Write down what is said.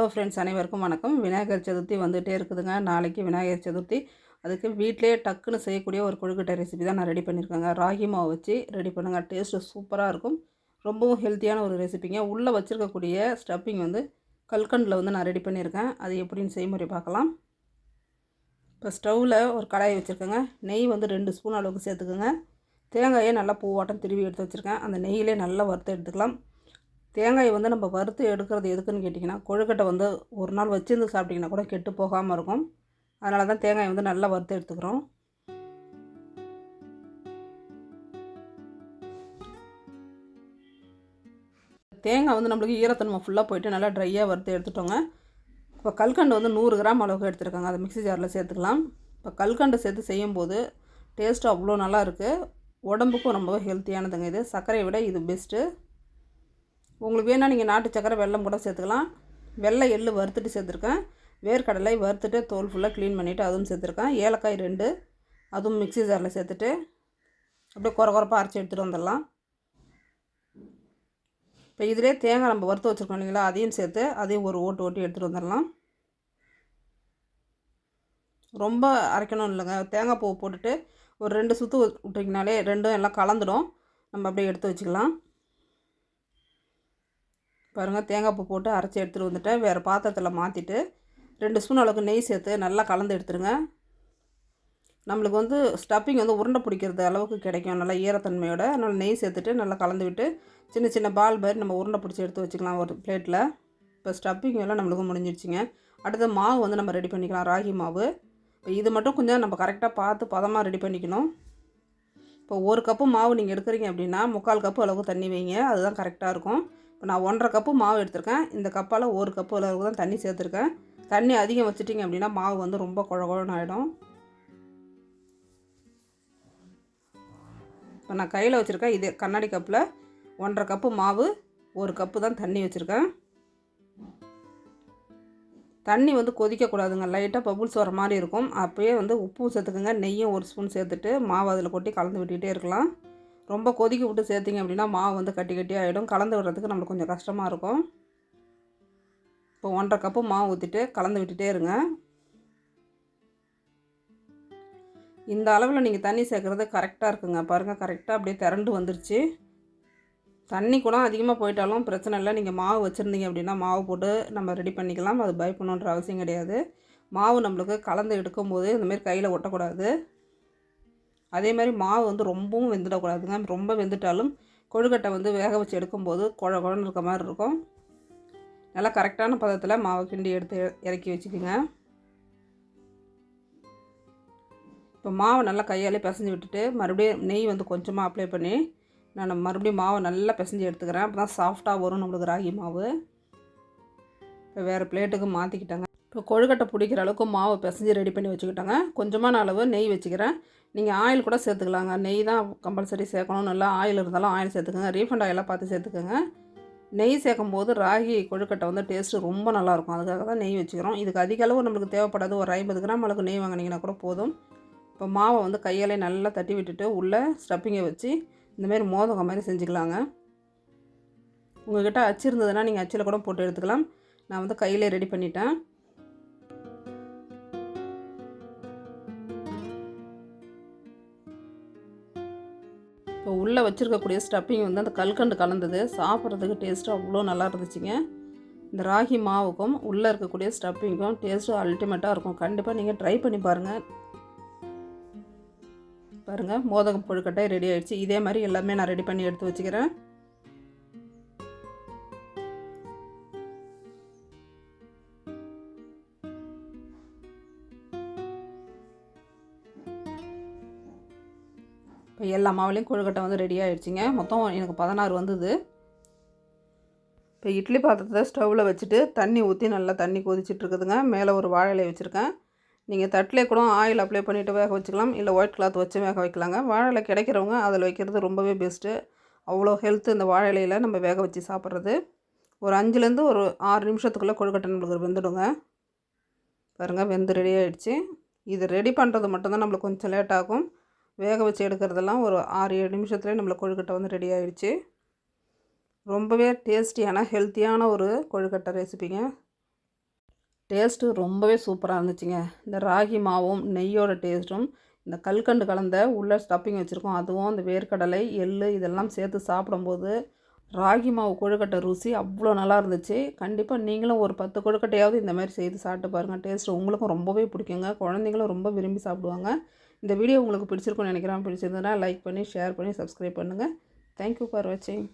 Hello friends அனைவருக்கும் வணக்கம். விநாயகர் சதுர்த்தி வந்துகிட்டே இருக்குதுங்க. நாளைக்கு விநாயகர் சதுர்த்தி. அதுக்கு வீட்டிலே டக்குன்னு செய்யக்கூடிய ஒரு கொழுக்கட்டை ரெசிபி தான் நான் ரெடி பண்ணியிருக்கேங்க. ராகி மாவு வச்சு ரெடி பண்ணுங்கள் டேஸ்ட்டு சூப்பராக இருக்கும். ரொம்பவும் ஹெல்த்தியான ஒரு ரெசிபிங்க உள்ளே வச்சுருக்கக்கூடிய ஸ்டப்பிங் வந்து கல்கண்டில் வந்து நான் ரெடி பண்ணியிருக்கேன். அது எப்படின்னு செய்முறை பார்க்கலாம். இப்போ ஸ்டவ்வில் ஒரு கடாயை வச்சுருக்கேங்க. நெய் வந்து ரெண்டு ஸ்பூன் அளவுக்கு சேர்த்துக்கோங்க. தேங்காயை நல்லா பூவாட்டம் திருவி எடுத்து வச்சுருக்கேன். அந்த நெய்யிலே நல்லா வறுத்து எடுத்துக்கலாம். தேங்காயை வந்து நம்ம வறுத்து எடுக்கிறது எதுக்குன்னு கேட்டிங்கன்னா கொழுக்கட்டை வந்து ஒரு நாள் வச்சிருந்து சாப்பிட்டிங்கன்னா கூட கெட்டு போகாமல் இருக்கும். அதனால தான் தேங்காயை வந்து நல்லா வறுத்து எடுத்துக்கிறோம். தேங்காய் வந்து நம்மளுக்கு ஈரத்தன்மை ஃபுல்லாக போயிட்டு நல்லா ட்ரையாக வறுத்து எடுத்துட்டோங்க. இப்போ கல்கண்டு வந்து நூறு கிராம் அளவுக்கு எடுத்துருக்காங்க. அதை மிக்ஸி ஜாரில் சேர்த்துக்கலாம். இப்போ கல்கண்டு சேர்த்து செய்யும்போது டேஸ்ட்டு அவ்வளோ நல்லா இருக்குது உடம்புக்கும் ரொம்பவே ஹெல்த்தியானதுங்க இது. சர்க்கரையை விட இது பெஸ்ட்டு உங்களுக்கு வேணால் நீங்கள் நாட்டு சக்கரை வெல்லம் கூட சேர்த்துக்கலாம். வெள்ளை எள்ளு வறுத்துட்டு சேர்த்துருக்கேன். வேர்க்கடலை வறுத்துட்டு தோல் ஃபுல்லாக க்ளீன் பண்ணிவிட்டு அதுவும் சேர்த்துருக்கேன். ஏலக்காய் ரெண்டு அதுவும் மிக்ஸி ஜாரில் சேர்த்துட்டு அப்படியே குறை குறைப்பாக அரைச்சி எடுத்துகிட்டு வந்துடலாம். இப்போ இதிலே தேங்காய் நம்ம வறுத்து வச்சுருக்கோம் இல்லைங்களா அதையும் சேர்த்து அதையும் ஒரு ஓட்டு ஓட்டி எடுத்துகிட்டு வந்துடலாம். ரொம்ப அரைக்கணும் இல்லைங்க. தேங்காய் பூ போட்டுட்டு ஒரு ரெண்டு சுற்று விட்டிங்கனாலே ரெண்டும் எல்லாம் கலந்துடும். நம்ம அப்படியே எடுத்து வச்சுக்கலாம். பாருங்கள் தேங்காய் பூ போட்டு அரைச்சி எடுத்துகிட்டு வந்துட்டு வேறு பாத்திரத்தில் மாற்றிட்டு ரெண்டு ஸ்பூன் அளவுக்கு நெய் சேர்த்து நல்லா கலந்து எடுத்துருங்க. நம்மளுக்கு வந்து ஸ்டப்பிங் வந்து உருண்டை பிடிக்கிறது அளவுக்கு கிடைக்கும். நல்லா ஈரத்தன்மையோட. அதனால் நெய் சேர்த்துட்டு நல்லா கலந்து விட்டு சின்ன சின்ன பால் மாதிரி நம்ம உருண்டை பிடிச்சி எடுத்து வச்சுக்கலாம் ஒரு பிளேட்டில் இப்போ ஸ்டப்பிங் எல்லாம் நம்மளுக்கு முடிஞ்சிடுச்சிங்க அடுத்து மாவு வந்து நம்ம ரெடி பண்ணிக்கலாம். ராகி மாவு. இப்போ இது மட்டும் கொஞ்சம் நம்ம கரெக்டாக பார்த்து பதமாக ரெடி பண்ணிக்கணும். இப்போ ஒரு கப்பு மாவு நீங்கள் எடுக்கிறீங்க அப்படின்னா முக்கால் கப்பு அளவுக்கு தண்ணி வைங்க. அதுதான் கரெக்டாக இருக்கும். இப்போ நான் ஒன்றரை கப்பு மாவு எடுத்திருக்கேன். இந்த கப்பால் ஒரு கப்பு அளவுக்கு தான் தண்ணி சேர்த்துருக்கேன். தண்ணி அதிகம் வச்சுட்டிங்க அப்படின்னா மாவு வந்து ரொம்ப குழ குழன்னு ஆகிடும் இப்போ நான் கையில் வச்சுருக்கேன் இது கண்ணாடி கப்பில் ஒன்றரை கப்பு மாவு ஒரு கப்பு தான் தண்ணி வச்சுருக்கேன். தண்ணி வந்து கொதிக்கக்கூடாதுங்க லைட்டாக பபுள்ஸ் வர மாதிரி இருக்கும். அப்போயே வந்து உப்பும் சேர்த்துக்கோங்க. நெய்யும் ஒரு ஸ்பூன் சேர்த்துட்டு மாவு அதில் கொட்டி கலந்து விட்டுக்கிட்டே இருக்கலாம். ரொம்ப கொதிக்க விட்டு சேர்த்திங்க அப்படின்னா மாவு வந்து கட்டி கட்டி ஆகிடும் கலந்து விடுறதுக்கு நம்மளுக்கு கொஞ்சம் கஷ்டமாக இருக்கும். இப்போ ஒன்றரை கப்பு மாவு ஊற்றிட்டு கலந்து விட்டுட்டே இருங்க. இந்த அளவில் நீங்கள் தண்ணி சேர்க்குறது கரெக்டாக இருக்குங்க. பாருங்கள் கரெக்டாக அப்படியே திரண்டு வந்துருச்சு. தண்ணி கூட அதிகமாக போயிட்டாலும் பிரச்சனை இல்லை. நீங்கள் மாவு வச்சுருந்தீங்க அப்படின்னா மாவு போட்டு நம்ம ரெடி பண்ணிக்கலாம். அது பயப்படணுன்ற அவசியம் கிடையாது. மாவு நம்மளுக்கு கலந்து எடுக்கும்போது இந்தமாரி கையில் ஒட்டக்கூடாது. அதே மாதிரி மாவு வந்து ரொம்பவும் வெந்துடக்கூடாதுங்க ரொம்ப வெந்துட்டாலும் கொழுக்கட்டை வந்து வேக வச்சு எடுக்கும்போது குழ குழன்னு இருக்க மாதிரி இருக்கும். நல்லா கரெக்டான பதத்தில் மாவை கிண்டி எடுத்து இறக்கி வச்சுக்கோங்க. இப்போ மாவை நல்லா கையாலே பிசைஞ்சு விட்டுட்டு மறுபடியும் நெய் வந்து கொஞ்சமாக அப்ளை பண்ணி நான் மறுபடியும் மாவை நல்லா பிசைஞ்சு எடுத்துக்கிறேன். அப்போ தான் சாஃப்டாக வரும் நம்மளுக்கு ராகி மாவு. இப்போ வேறு பிளேட்டுக்கு மாற்றிக்கிட்டாங்க இப்போ கொழுக்கட்டை பிடிக்கிற அளவுக்கு மாவு பிசைஞ்சு ரெடி பண்ணி வச்சுக்கிட்டாங்க. கொஞ்சமான அளவு நெய் வச்சுக்கிறேன். நீங்கள் ஆயில் கூட சேர்த்துக்கலாங்க. நெய் தான் கம்பல்சரி சேர்க்கணும். நல்லா ஆயில் இருந்தாலும் ஆயில் சேர்த்துக்கோங்க. ரீஃபண்ட் ஆயிலாக பார்த்து சேர்த்துக்கோங்க. நெய் சேர்க்கும் போது ராகி கொழுக்கட்டை வந்து டேஸ்ட்டு ரொம்ப நல்லாயிருக்கும். அதுக்காக தான் நெய் வச்சுக்கிறோம். இதுக்கு அதிக அளவு நம்மளுக்கு தேவைப்படாது. ஒரு ஐம்பது கிராம் அளவுக்கு நெய் வாங்கினீங்கன்னா கூட போதும். இப்போ மாவை வந்து கையாலே நல்லா தட்டி விட்டுட்டு உள்ளே ஸ்டப்பிங்கை வச்சு இந்தமாரி மோதகம் மாதிரி செஞ்சுக்கலாங்க. உங்கள்கிட்ட அச்சு இருந்ததுன்னா நீங்கள் அச்சில் கூட போட்டு எடுத்துக்கலாம். நான் வந்து கையிலே ரெடி பண்ணிட்டேன். உள்ளே வச்சுருக்கக்கூடிய ஸ்டப்பிங் வந்து அந்த கல்கண்டு கலந்தது. சாப்பிட்றதுக்கு டேஸ்ட்டு அவ்வளோ நல்லா இருந்துச்சுங்க. இந்த ராகி மாவுக்கும் உள்ளே இருக்கக்கூடிய ஸ்டப்பிங்கும் டேஸ்ட்டும் அல்டிமேட்டாக இருக்கும். கண்டிப்பாக நீங்கள் ட்ரை பண்ணி பாருங்கள் பாருங்கள் மோதகம் கொழுக்கட்டை ரெடி ஆகிடுச்சு இதே மாதிரி எல்லாமே நான் ரெடி பண்ணி எடுத்து வச்சுக்கிறேன். இப்போ எல்லா மாவுலேயும் கொழுக்கட்டை வந்து ரெடி ஆகிடுச்சிங்க மொத்தம் எனக்கு பதினாறு வந்தது. இப்போ இட்லி பாத்திரத்தை ஸ்டவ்வில் வச்சுட்டு தண்ணி ஊற்றி நல்லா தண்ணி கொதிச்சிட்ருக்குதுங்க மேலே ஒரு வாழை வச்சுருக்கேன். நீங்கள் தட்டிலே கூட ஆயில் அப்ளை பண்ணிவிட்டு வேக வச்சுக்கலாம். இல்லை ஒயிட் கிளாத் வச்சு வேக வைக்கலாங்க. வாழை கிடைக்கிறவங்க அதில் வைக்கிறது ரொம்பவே பெஸ்ட்டு அவ்வளோ ஹெல்த்து இந்த வாழை நம்ம வேக வச்சு சாப்பிட்றது. ஒரு அஞ்சுலேருந்து ஒரு ஆறு நிமிஷத்துக்குள்ளே கொழுக்கட்டை நம்மளுக்கு வெந்துடுங்க. பாருங்கள் வெந்து ரெடி ஆகிடுச்சு இது ரெடி பண்ணுறது மட்டும்தான் நம்மளுக்கு கொஞ்சம் லேட் ஆகும். வேக வச்சு எடுக்கிறதெல்லாம் ஒரு ஆறு ஏழு நிமிஷத்துலேயே நம்மளை கொழுக்கட்டை வந்து ரெடி ஆகிடுச்சு ரொம்பவே டேஸ்டியான ஹெல்த்தியான ஒரு கொழுக்கட்டை ரெசிபிங்க டேஸ்ட்டு ரொம்பவே சூப்பராக இருந்துச்சுங்க. இந்த ராகி மாவும் நெய்யோட டேஸ்ட்டும் இந்த கல்கண்டு கலந்த உள்ள ஸ்டப்பிங் வச்சுருக்கோம். அதுவும் இந்த வேர்க்கடலை எள்ளு இதெல்லாம் சேர்த்து சாப்பிடும்போது ராகி மாவு கொழுக்கட்டை ருசி அவ்வளோ நல்லா இருந்துச்சு. கண்டிப்பாக நீங்களும் ஒரு பத்து கொழுக்கட்டையாவது இந்த மாதிரி செய்து சாப்பிட்டு பாருங்கள் டேஸ்ட் உங்களுக்கும் ரொம்பவே பிடிக்குங்க. குழந்தைங்களும் ரொம்ப விரும்பி சாப்பிடுவாங்க. இந்த வீடியோ உங்களுக்கு பிடிச்சிருக்கும்னு நினைக்கிறேன். பிடிச்சிருந்ததுன்னா லைக் பண்ணி ஷேர் பண்ணி சப்ஸ்கிரைப் பண்ணுங்கள் தேங்க்யூ ஃபார் வாட்சிங்